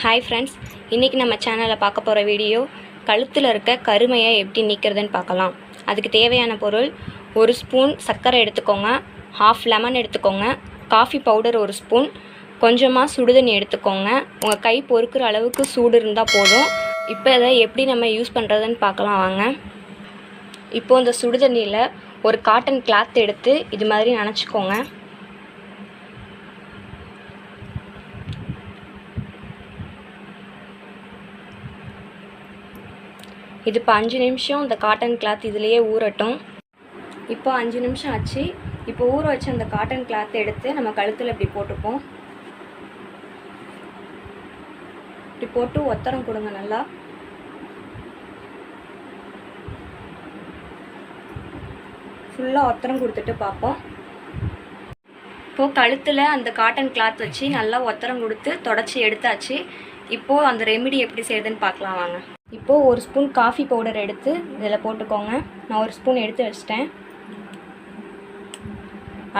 Hi friends இன்றைக்கி நம்ம சேனலில் பார்க்க போகிற வீடியோ கழுத்தில் இருக்க கருமையை எப்படி நீக்கிறதுன்னு பார்க்கலாம். அதுக்கு தேவையான பொருள் ஒரு ஸ்பூன் சர்க்கரை எடுத்துக்கோங்க. ஹாஃப் லெமன் எடுத்துக்கோங்க. காஃபி பவுடர் ஒரு ஸ்பூன் கொஞ்சமாக சுடுதண்ணி எடுத்துக்கோங்க. உங்கள் கை பொறுக்கிற அளவுக்கு சூடு இருந்தால் போதும். இப்போ இதை எப்படி நம்ம யூஸ் பண்ணுறதுன்னு பார்க்கலாம் வாங்க. இப்போது இந்த சுடுதண்ணியில் ஒரு காட்டன் கிளாத் எடுத்து இது மாதிரி நினச்சிக்கோங்க. இது இப்போ அஞ்சு நிமிஷம் இந்த காட்டன் கிளாத் இதுலேயே ஊறட்டும். இப்போ அஞ்சு நிமிஷம் ஆச்சு. இப்போ ஊற வச்ச அந்த காட்டன் கிளாத் எடுத்து நம்ம கழுத்தில் இப்படி போட்டுப்போம். இப்படி போட்டு ஒத்தரம் கொடுங்க நல்லா. ஃபுல்லாக ஒத்தரம் கொடுத்துட்டு பார்ப்போம். இப்போது கழுத்தில் அந்த காட்டன் கிளாத் வச்சு நல்லா ஒத்தரம் கொடுத்து தொடச்சி எடுத்தாச்சு. இப்போது அந்த ரெமிடி எப்படி செய்யுதுன்னு பார்க்கலாம் வாங்க. இப்போது ஒரு ஸ்பூன் காஃபி பவுடர் எடுத்து இதில் போட்டுக்கோங்க. நான் ஒரு ஸ்பூன் எடுத்து வச்சிட்டேன்.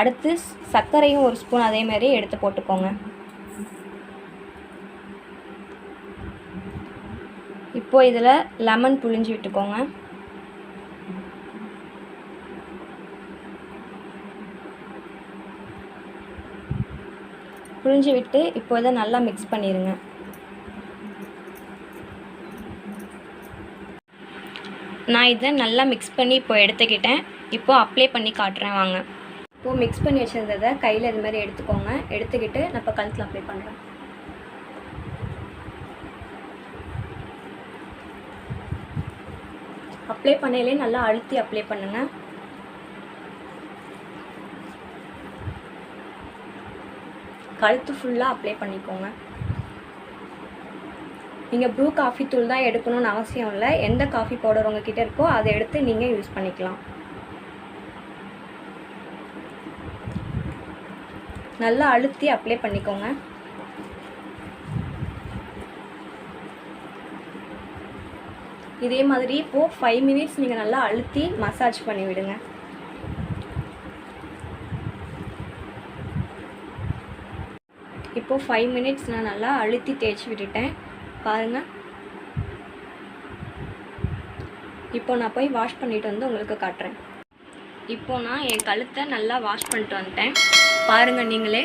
அடுத்து சர்க்கரையும் ஒரு ஸ்பூன் அதேமாதிரி எடுத்து போட்டுக்கோங்க. இப்போ இதில் லெமன் புழிஞ்சு விட்டுக்கோங்க. புழிஞ்சு விட்டு இப்போ இதை நல்லா மிக்ஸ் பண்ணிடுங்க நான் இதை நல்லா மிக்ஸ் பண்ணி இப்போ எடுத்துக்கிட்டேன். இப்போது அப்ளை பண்ணி காட்டுறேன் வாங்க. இப்போது மிக்ஸ் பண்ணி வச்சுருந்ததை கையில் இது மாதிரி எடுத்துக்கோங்க. எடுத்துக்கிட்டு நான் இப்போ கழுத்தில் அப்ளை பண்ணுறேன் அப்ளை பண்ணையிலே நல்லா அழுத்தி அப்ளை பண்ணுங்கள் கழுத்து ஃபுல்லாக அப்ளை பண்ணிக்கோங்க. நீங்கள் ப்ரூ காஃபி தூள் தான் எடுக்கணும்னு அவசியம் இல்லை. எந்த காஃபி பவுடர் உங்ககிட்ட இருக்கோ அதை எடுத்து நீங்கள் யூஸ் பண்ணிக்கலாம். நல்லா அழுத்தி அப்ளை பண்ணிக்கோங்க. இதே மாதிரி இப்போது ஃபைவ் மினிட்ஸ் நீங்கள் நல்லா அழுத்தி மசாஜ் பண்ணி விடுங்க. இப்போது ஃபைவ் மினிட்ஸ் நான் நல்லா அழுத்தி தேய்ச்சி விட்டுட்டேன். பாருங்கள் இப்போ நான் போய் வாஷ் பண்ணிட்டு வந்து உங்களுக்கு காட்டுறேன். இப்போ நான் என் கழுத்தை நல்லா வாஷ் பண்ணிட்டு வந்துட்டேன். பாருங்கள் நீங்களே.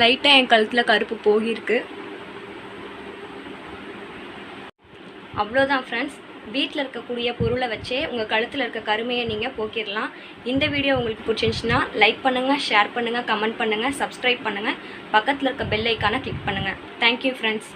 லைட்டாக என் கழுத்தில் கருப்பு போகிருக்கு அவ்வளோதான் ஃப்ரெண்ட்ஸ் வீட்டில் இருக்கக்கூடிய பொருளை வச்சே உங்கள் கழுத்தில் இருக்க கருமையை நீங்கள் போக்கிடலாம் இந்த வீடியோ உங்களுக்கு பிடிச்சிருந்துச்சின்னா லைக் பண்ணுங்கள் ஷேர் பண்ணுங்கள் கமெண்ட் பண்ணுங்கள் சப்ஸ்கிரைப் பண்ணுங்கள் பக்கத்தில் இருக்க பெல் ஐக்கானை கிளிக் பண்ணுங்கள் தேங்க்யூ ஃப்ரெண்ட்ஸ்